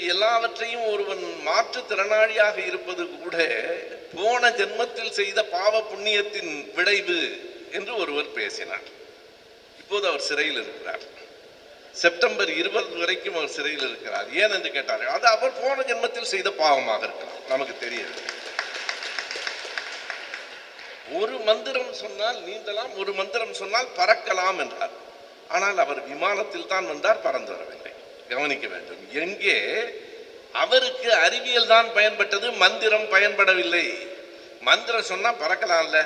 இன்றைக்கு எல்லாவற்றையும் ஒருவன் மாற்றுத்திறனாளியாக இருப்பது கூட போன ஜென்மத்தில் செய்த பாவ புண்ணியத்தின் விளைவு என்று ஒருவர் பேசினார். இப்போது அவர் சிறையில் இருக்கிறார். செப்டம்பர் இருபது வரைக்கும் அவர் சிறையில் இருக்கிறார். ஏன் என்று கேட்டார். அது அவர் போன ஜென்மத்தில் செய்த பாவமாக இருக்கலாம். நமக்கு தெரியாது. ஒரு மந்திரம் சொன்னால் நீந்தலாம் ஒரு மந்திரம் சொன்னால் பறக்கலாம் என்றார். ஆனால் அவர் விமானத்தில் தான் வந்தார் பறந்து வரவில்லை. கவனிக்க வேண்டும். எங்கே? அவருக்கு அறிவியல் தான் பயன்பட்டது மந்திரம் பயன்படவில்லை. மந்திரம் சொன்னால் பறக்கலாம்ல.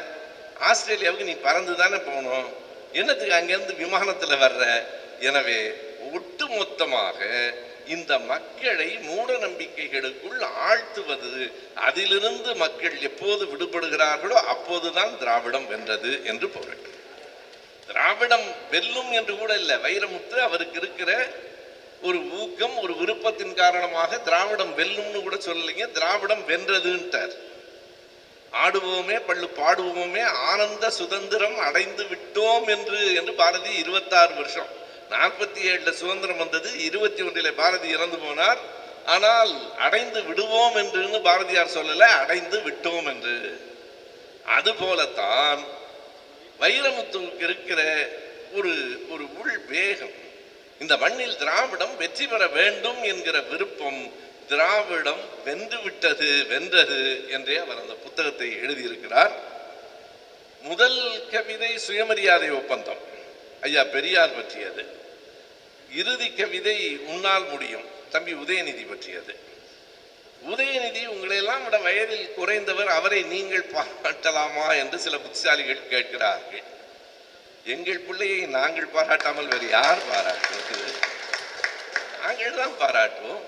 ஆஸ்திரேலியாவுக்கு நீ பறந்து தானே போகணும். என்னத்துக்கு அங்கேருந்து விமானத்தில் வர்ற? எனவே ஒட்டுமொத்தமாக இந்த மக்களை மூட நம்பிக்கைகளுக்குள் ஆழ்த்துவது அதிலிருந்து மக்கள் எப்போது விடுபடுகிறார்களோ அப்போதுதான் திராவிடம் வென்றது என்று பொருள். திராவிடம் வெல்லும் என்று கூட இல்லை. வைரமுத்து அவருக்கு இருக்கிற ஒரு ஊக்கம் ஒரு விருப்பத்தின் காரணமாக திராவிடம் வெல்லும்னு கூட சொல்லலைங்க. திராவிடம் வென்றதுன்ட்டார். ஆடுவோமே பள்ளு பாடுவோமே ஆனந்த சுதந்திரம் அடைந்து விட்டோம் என்று என்று பாரதி இருபத்தாறு வருஷம். நாற்பத்தி ஏழுல சுதந்திரம் வந்தது இருபத்தி ஒன்றில பாரதி இறந்து போனார். ஆனால் அடைந்து விடுவோம் என்று பாரதியார் சொல்லல அடைந்து விட்டோம் என்று. அது போலத்தான் வைரமுத்துவுக்கு இருக்கிற ஒரு ஒரு உள் வேகம் இந்த மண்ணில் திராவிடம் வெற்றி பெற வேண்டும் என்கிற விருப்பம் திராவிடம் வென்று விட்டது வென்றது என்றே அவர் அந்த புத்தகத்தை எழுதியிருக்கிறார். முதல் கவிதை சுயமரியாதை ஒப்பந்தம். ஐயா பெரியார் பற்றியது. இறுதி கவிதை உன்னால் முடியும். தம்பி உதயநிதி பற்றியது. உதயநிதி உங்களையெல்லாம் விட வயதில் குறைந்தவர் அவரை நீங்கள் பாராட்டலாமா என்று சில புத்திசாலிகள் கேட்கிறார்கள். எங்கள் பிள்ளையை நாங்கள் பாராட்டாமல் வேறு யார் பாராட்டுவது? நாங்கள் தான் பாராட்டுவோம்.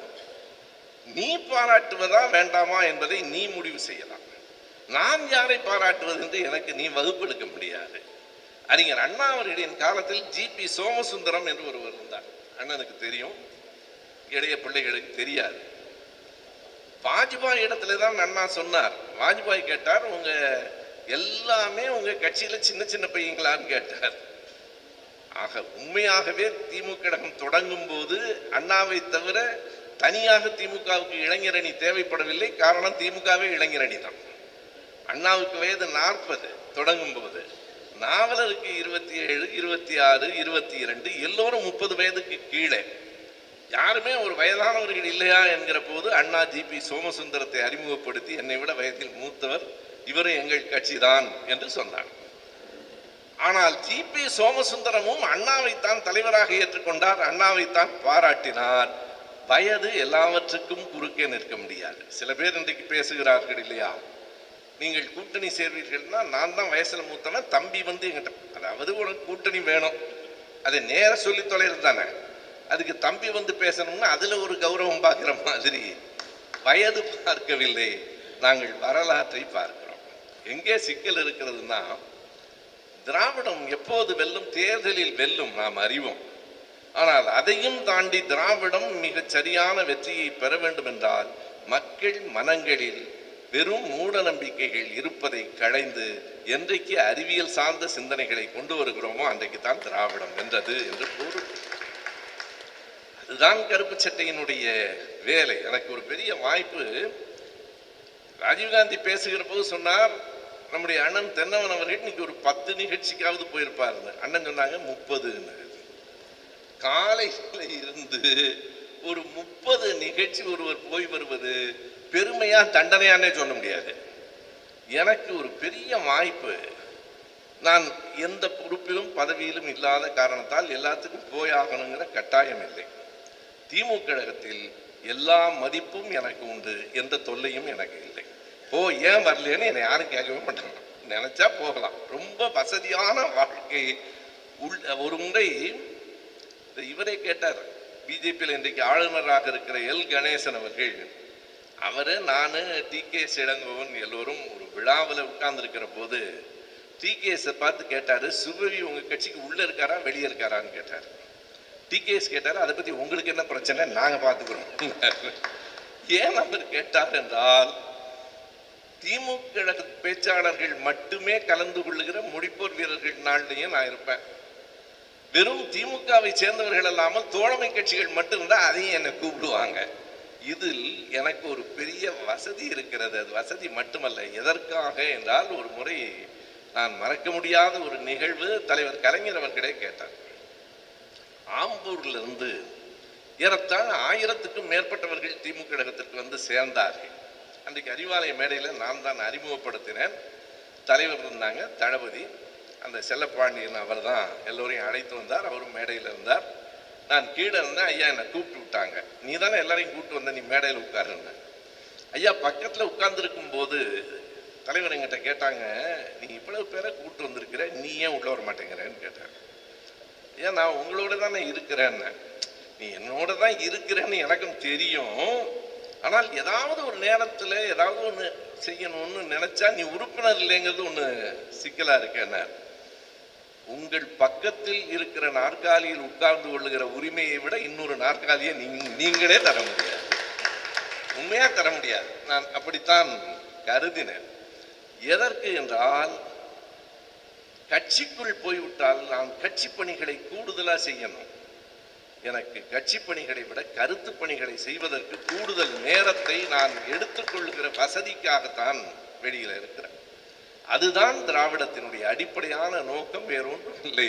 நீ பாராட்டுவதா வேண்டாமா என்பதை நீ முடிவு செய்யலாம். நான் யாரை பாராட்டுவது என்று எனக்கு நீ வகுப்பெடுக்க முடியாது. அறிஞர் அண்ணா அவர்களின் காலத்தில் ஜிபி சோமசுந்தரம் என்று ஒருவர் இருந்தார். அண்ணனுக்கு தெரியும். இளைய பிள்ளைகளுக்கு தெரியாது. வாஜ்பாய் இடத்துல தான் அண்ணா சொன்னார். வாஜ்பாய் கேட்டார் உங்கள் எல்லாமே உங்க கட்சியில சின்ன சின்ன பையங்களான்னு கேட்டார். ஆக உண்மையாகவே திமுக கழகம் தொடங்கும் போது அண்ணாவை தவிர தனியாக திமுகவுக்கு இளைஞரணி தேவைப்படவில்லை. காரணம் திமுகவே இளைஞரணி தான். அண்ணாவுக்கு வயது நாற்பது. தொடங்கும் போது நாவலருக்கு இருபத்தி ஏழு இருபத்தி ஆறு இருபத்தி இரண்டு எல்லோரும் முப்பது வயதுக்கு கீழே. யாருமே ஒரு வயதானவர்கள் இல்லையா என்கிற போது அண்ணா ஜிபி சோமசுந்தரத்தை அறிமுகப்படுத்தி என்னை விட வயதில் மூத்தவர் இவரும் எங்கள் கட்சிதான் என்று சொன்னார். ஆனால் ஜிபி சோமசுந்தரமும் அண்ணாவைத்தான் தலைவராக ஏற்றுக்கொண்டார் அண்ணாவைத்தான் பாராட்டினார். வயது எல்லாவற்றுக்கும் குறுக்கே நிற்க முடியாது. சில பேர் இன்றைக்கு பேசுகிறார்கள் இல்லையா? நீங்கள் கூட்டணி சேர்வீர்கள்னா நான் தான் வயசுல மூத்தன தம்பி வந்து எங்கிட்ட அதாவது உனக்கு கூட்டணி வேணும். அதை நேர சொல்லி தொலைறது தானே. அதுக்கு தம்பி வந்து பேசணும்னா அதில் ஒரு கௌரவம் பார்க்குற மாதிரி. வயது பார்க்கவில்லை. நாங்கள் வரலாற்றை பார்க்கிறோம். எங்கே சிக்கல் இருக்கிறதுனா திராவிடம் எப்போது வெல்லும் தேர்தலில் வெல்லும் நாம் அறிவோம். ஆனால் அதையும் தாண்டி திராவிடம் மிகச் சரியான வெற்றியை பெற வேண்டும் என்றால் மக்கள் மனங்களில் வெறும் மூட நம்பிக்கைகள் இருப்பதை களைந்து என்றைக்கு அறிவியல் சார்ந்த சிந்தனைகளை கொண்டு வருகிறோமோ அன்றைக்கு தான் திராவிடம் வென்றது என்று கூறு அதுதான் கருப்பு சட்டையினுடைய வேலை. எனக்கு ஒரு பெரிய வாய்ப்பு. ராஜீவ்காந்தி பேசுகிற போது சொன்னார் நம்முடைய அண்ணன் தென்னவன் அவர்கள் இன்னைக்கு ஒரு பத்து நிகழ்ச்சிக்காவது போயிருப்பாருங்க அண்ணன் சொன்னாங்க முப்பதுன்னு. காலையில் இருந்து ஒரு முப்பது நிகழ்ச்சி ஒருவர் போய் வருவது பெருமையா தண்டனையானே சொல்ல முடியாது. எனக்கு ஒரு பெரிய வாய்ப்பு. நான் எந்த பொறுப்பிலும் பதவியிலும் இல்லாத காரணத்தால் எல்லாத்துக்கும் போயாகணுங்கிற கட்டாயம் இல்லை. திமுக கழகத்தில் எல்லா மதிப்பும் எனக்கு உண்டு எந்த தொல்லையும் எனக்கு இல்லை. ஏன் வரலன்னு என்னை யாரும் கேட்கவே மாட்டாங்க. நினைச்சா போகலாம். ரொம்ப வசதியான வாழ்க்கை. உள் ஒரு முறை இவரே கேட்டார் பிஜேபியில் இன்றைக்கு ஆளுநராக இருக்கிற எல். கணேசன் அவர்கள் அவர் நான் டி. கே. இளங்கோவன் எல்லோரும் ஒரு விழாவில் உட்கார்ந்துருக்கிற போது டி. பார்த்து கேட்டார் சுபவி உங்கள் கட்சிக்கு உள்ளே இருக்காரா வெளியே இருக்காரான்னு கேட்டார். டிகேஎஸ் கேட்டார் அதை பற்றி உங்களுக்கு என்ன பிரச்சனை? நாங்கள் பார்த்துக்கிறோம். ஏன் அவர் கேட்டார் என்றால் திமுக பேச்சாளர்கள் மட்டுமே கலந்து கொள்ளுகிற முடிப்போர் வீரர்கள் நாள்லையும் நான் இருப்பேன். வெறும் திமுகவை சேர்ந்தவர்கள் இல்லாமல் தோழமை கட்சிகள் மட்டும் அதையும் என்னை கூப்பிடுவாங்க. இதில் எனக்கு ஒரு பெரிய வசதி இருக்கிறது. அது வசதி மட்டுமல்ல. எதற்காக என்றால் ஒரு முறை நான் மறக்க முடியாத ஒரு நிகழ்வு தலைவர் கலைஞர் அவர்களே கேட்டார். ஆம்பூர்ல இருந்து ஏறத்தாழ ஆயிரத்துக்கும் மேற்பட்டவர்கள் திமுக கழகத்திற்கு வந்து சேர்ந்தார்கள். அன்றைக்கு அறிவாலய மேடையில் நான் தான் அறிமுகப்படுத்தினேன். தலைவர் இருந்தாங்க தளபதி. அந்த செல்லப்பாண்டியன் அவர் தான் எல்லோரையும் அழைத்து வந்தார் அவரும் மேடையில் இருந்தார். நான் கீழே இருந்தேன் ஐயா என்னை கூப்பிட்டு விட்டாங்க. நீ தானே எல்லாரையும் கூப்பிட்டு வந்த நீ மேடையில் உட்காருங்க ஐயா பக்கத்தில் உட்கார்ந்துருக்கும் போது தலைவர் என்கிட்ட கேட்டாங்க நீ இவ்வளவு பேரை கூப்பிட்டு வந்திருக்கிற? நீ ஏன் உள்ள வர மாட்டேங்கிறேன்னு கேட்டாங்க ஏன் நான் உங்களோட தானே இருக்கிறேன்னு. நீ என்னோட தான் இருக்கிறேன்னு எனக்கும் தெரியும். ஆனால் ஏதாவது ஒரு நேரத்தில் ஏதாவது ஒன்று செய்யணும்னு நினைச்சா நீ உறுப்பினர் இல்லைங்கிறது ஒன்று சிக்கலாக இருக்கேன்னு உங்கள் பக்கத்தில் இருக்கிற நாற்காலியில் உட்கார்ந்து கொள்ளுகிற உரிமையை விட இன்னொரு நாற்காலியை நீங்க- நீங்களே தர முடியாது. உண்மையாக தர முடியாது. நான் அப்படித்தான் கருதினேன். எதற்கு என்றால் கட்சிக்குள் போய்விட்டால் நான் கட்சி பணிகளை கூடுதலாக செய்யணும். எனக்கு கட்சி பணிகளை விட கருத்து பணிகளை செய்வதற்கு கூடுதல் நேரத்தை நான் எடுத்துக்கொள்கிற வசதிக்காகத்தான் வெளியில இருக்கிறேன். அதுதான் திராவிடத்தினுடைய அடிப்படையான நோக்கம் வேறொன்றும் இல்லை.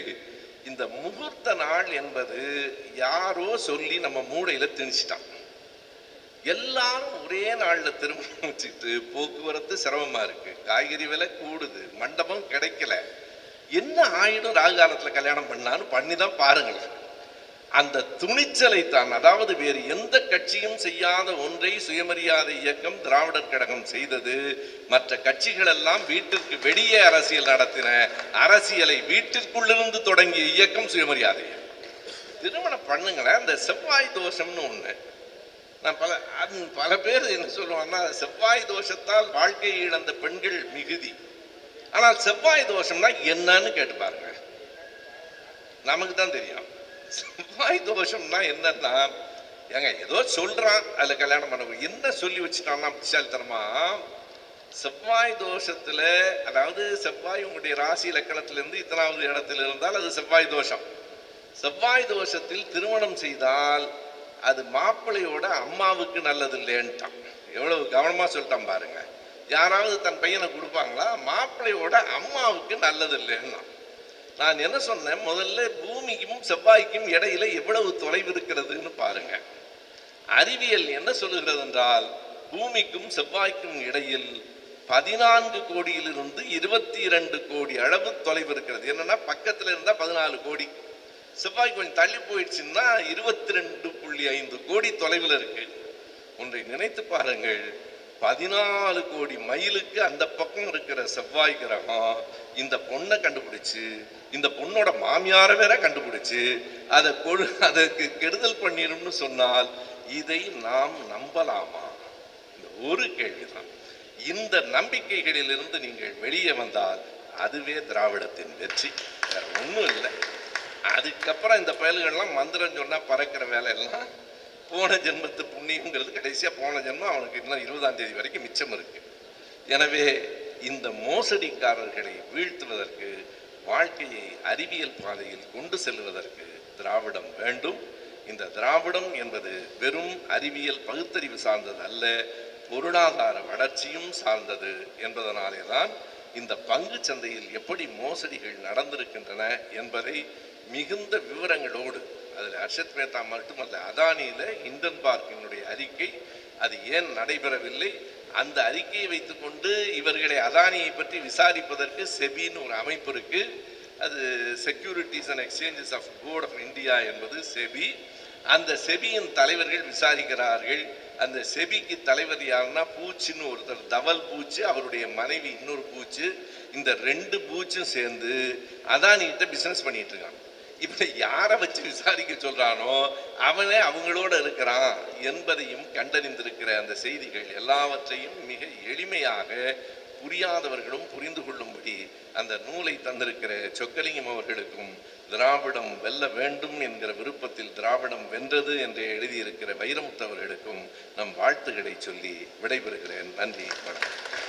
இந்த முகூர்த்த நாள் என்பது யாரோ சொல்லி நம்ம மூளையில திணிச்சிட்டான். எல்லாரும் ஒரே நாளில் திருமணம் வச்சுட்டு போக்குவரத்து சிரமமா இருக்கு. காய்கறி விலை கூடுது மண்டபம் கிடைக்கல. என்ன ஆயிடும் ராகு காலத்துல கல்யாணம் பண்ணான்னு பண்ணி தான் பாருங்களேன். அந்த துணிச்சலை தான் அதாவது வேறு எந்த கட்சியும் செய்யாத ஒன்றை சுயமரியாதை இயக்கம் திராவிடர் கழகம் செய்தது. மற்ற கட்சிகள் எல்லாம் வீட்டிற்கு வெளியே அரசியல் நடத்தின அரசியலை வீட்டிற்குள்ளிருந்து தொடங்கிய இயக்கம் சுயமரியாதை. திருமணம் பண்ணுங்களேன் அந்த செவ்வாய் தோஷம்னு ஒண்ணு. நான் பல அது பல பேர் என்ன சொல்லுவாங்கன்னா செவ்வாய் தோஷத்தால் வாழ்க்கையை இழந்த பெண்கள் மிகுதி. ஆனால் செவ்வாய் தோஷம்னா என்னன்னு கேட்டு பாருங்க. நமக்கு தான் தெரியும். செவ்வாய் தோஷம்னா என்னன்னா ஏங்க ஏதோ சொல்றான் அதுல கல்யாணம் பண்ண என்ன சொல்லி வச்சுட்டான்னா புத்திசாலித்தனமா செவ்வாய் தோஷத்துல அதாவது செவ்வாய் உங்களுடைய ராசி லக்கணத்துல இருந்து இத்தனாவது இடத்துல இருந்தால் அது செவ்வாய் தோஷம் செவ்வாய் தோஷத்தில் திருமணம் செய்தால் அது மாப்பிள்ளையோட அம்மாவுக்கு நல்லது இல்லைன்ட்டான் எவ்வளவு கவனமா சொல்லிட்டான் பாருங்க. யாராவது தன் பையனை கொடுப்பாங்களா மாப்பிள்ளையோட அம்மாவுக்கு நல்லது இல்லைன்னா நான் என்ன சொன்னேன்? முதல்ல பூமிக்கும் செவ்வாய்க்கும் இடையில எவ்வளவு தொலைவு இருக்கிறதுன்னு பாருங்க. அறிவியல் என்ன சொல்லுகிறது என்றால் பூமிக்கும் செவ்வாய்க்கும் இடையில் பதினான்கு கோடியிலிருந்து இருபத்தி இரண்டு கோடி அளவு தொலைவு இருக்கிறது. என்னன்னா பக்கத்துல இருந்தா பதினாலு கோடி. செவ்வாய் கொஞ்சம் தள்ளி போயிடுச்சுன்னா இருபத்தி ரெண்டு புள்ளி ஐந்து கோடி தொலைவில் இருக்கு. ஒன்றை நினைத்து பாருங்கள். பதினாலு கோடி மைலுக்கு அந்த பக்கம் இருக்கிற செவ்வாய் கிரகம் இந்த பொண்ணை கண்டுபிடிச்சு இந்த பொண்ணோட மாமியார வேற கண்டுபிடிச்சு அதை கொடு அதற்கு கெடுதல் பண்ணிடும்னு சொன்னால் இதை நாம் நம்பலாமா? இந்த ஒரு கேள்விதான். இந்த நம்பிக்கைகளிலிருந்து நீங்கள் வெளியே வந்தால் அதுவே திராவிடத்தின் வெற்றி. வேற ஒன்றும் இல்லை. அதுக்கப்புறம் இந்த பயல்கள்லாம் மந்திரம் சொன்னால் பறக்கிற வேலையெல்லாம் போன ஜென்மத்து புண்ணியங்கிறது கடைசியாக போன ஜென்மம் அவனுக்கு இன்னும் இருபதாம் தேதி வரைக்கும் மிச்சம் இருக்கு. எனவே இந்த மோசடிக்காரர்களை வீழ்த்துவதற்கு வாழ்க்கையை அறிவியல் பாதையில் கொண்டு செல்வதற்கு திராவிடம் வேண்டும். இந்த திராவிடம் என்பது வெறும் அறிவியல் பகுத்தறிவு சார்ந்தது அல்ல பொருளாதார வளர்ச்சியும் சார்ந்தது என்பதனாலே தான் இந்த பங்கு சந்தையில் எப்படி மோசடிகள் நடந்திருக்கின்றன என்பதை மிகுந்த விவரங்களோடு அதில் ஹர்ஷத் மேத்தா மட்டுமல்ல அதானியில் இண்டன் பார்க்கினுடைய அறிக்கை அது ஏன் நடைபெறவில்லை? அந்த அறிக்கையை வைத்துக்கொண்டு இவர்களை அதானியை பற்றி விசாரிப்பதற்கு செபின்னு ஒரு அமைப்பு இருக்கு. அது securities and exchanges of board of India என்பது செபி. அந்த செபியின் தலைவர்கள் விசாரிக்கிறார்கள். அந்த செபிக்கு தலைவர் யாருன்னா பூச்சின்னு ஒருத்தர் தவல் பூச்சு அவருடைய மனைவி இன்னொரு பூச்சு இந்த ரெண்டு பூச்சும் சேர்ந்து அதானிகிட்ட பிசினஸ் பண்ணிட்டு இருக்காங்க. இப்ப யாரை வச்சு விசாரிக்க சொல்றானோ அவனே அவங்களோட இருக்கிறான் என்பதையும் கண்டறிந்திருக்கிற அந்த செய்திகள் எல்லாவற்றையும் மிக எளிமையாக புரியாதவர்களும் புரிந்து கொள்ளும்படி அந்த நூலை தந்திருக்கிற சொக்கலிங்கம் அவர்களுக்கும் திராவிடம் வெல்ல வேண்டும் என்கிற விருப்பத்தில் திராவிடம் வென்றது என்று எழுதியிருக்கிற வைரமுத்து அவர்களுக்கும் நம் வாழ்த்துக்களை சொல்லி விடைபெறுகிறேன். நன்றி வணக்கம்.